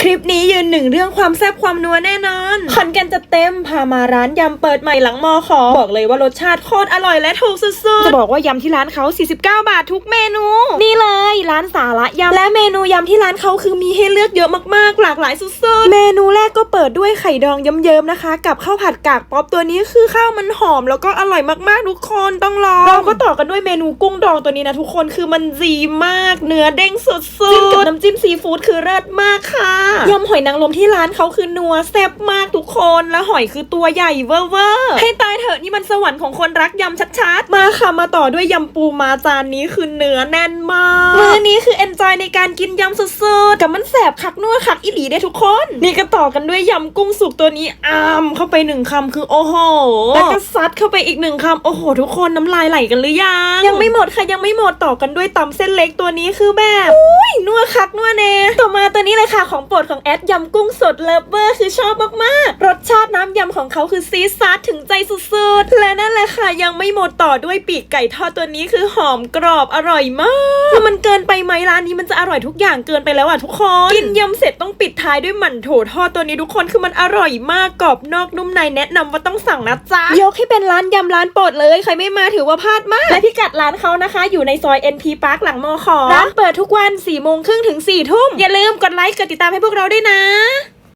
คลิปนี้ยืนหนึ่งเรื่องความแซ่บความนัวแน่นอนขอนแก่นจะเต็มพามาร้านยำเปิดใหม่หลังมอขอบอกเลยว่ารสชาติโคตรอร่อยและถูกสุดๆ จะบอกว่ายำที่ร้านเขา 49 บาททุกเมนู นี่เลยร้านสาระยำและเมนูยำที่ร้านเขาคือมีให้เลือกเยอะมากๆ หลากหลายสุดๆ เมนูแรกก็เปิดด้วยไข่ดองเยิ้มๆนะคะ กับข้าวผัดกากป๊อปตัวนี้คือข้าวมันหอมแล้วก็อร่อยมากๆทุกคนต้องลองเราก็ต่อกันด้วยเมนูกุ้งดองตัวนี้นะทุกคนคือมันดีมากเนื้อเด้งสุดๆจิ้มกับน้ำจิ้มซีฟู้ดคือเลิศมากค่ะยำหอยนางรมที่ร้านเขาคือนัวแซ่บมากทุกคนและหอยคือตัวใหญ่เวอร์เวอร์ให้ตายเถอะนี่มันสวรรค์ของคนรักยำชัดๆ มาค่ะมาต่อด้วยยำปูมาจานนี้คือเนื้อแน่นมากมื้อนี้คือเอนจอยในการกินยำสุดๆ กับมันแสบคักนัวคักอิหลีได้ทุกคน นี่ก็ต่อกันด้วยยำกุ้งสุกตัวนี้อามเข้าไปหนึ่งคำคือโอ้โห แล้วก็ซัดเข้าไปอีกหนึ่งคำโอ้โห ทุกคนน้ำลายไหลกันหรือยัง ยังไม่หมดค่ะยังไม่หมดต่อกันด้วยตำเส้นเล็กตัวนี้คือแบบอุ้ยนัวคักนัวเนต่อมาตัวนี้เลยค่ะของโปรดของแอดยำกุ้งสดเลิฟเวอร์คือชอบมากๆ รสชาติน้ำยำของเขาคือซีซาดถึงใจสุดๆและ นั่นแหละค่ะยังไม่หมดต่อด้วยปีกไก่ทอดตัวนี้คือหอมกรอบอร่อยมากแล้วมันเกินไปไหมร้านนี้มันจะอร่อยทุกอย่างเกินไปแล้วอะทุกคนกินยำเสร็จต้องปิดท้ายด้วยหมั่นโถทอดตัวนี้ทุกคนคือมันอร่อยมากกรอบนอกนุ่มในแนะนำว่าต้องสั่งนะจ๊ะยกให้เป็นร้านยำร้านโปรดเลยใครไม่มาถือว่าพลาดมากและพิกัดร้านเขานะคะ อยู่ในซอย NP Park หลังมอขอร้านเปิดทุกวัน4โมงครึ่งถึง4ทุ่มอย่าลืมกดไลค์กดติดตามให้พวกเราด้วยนะ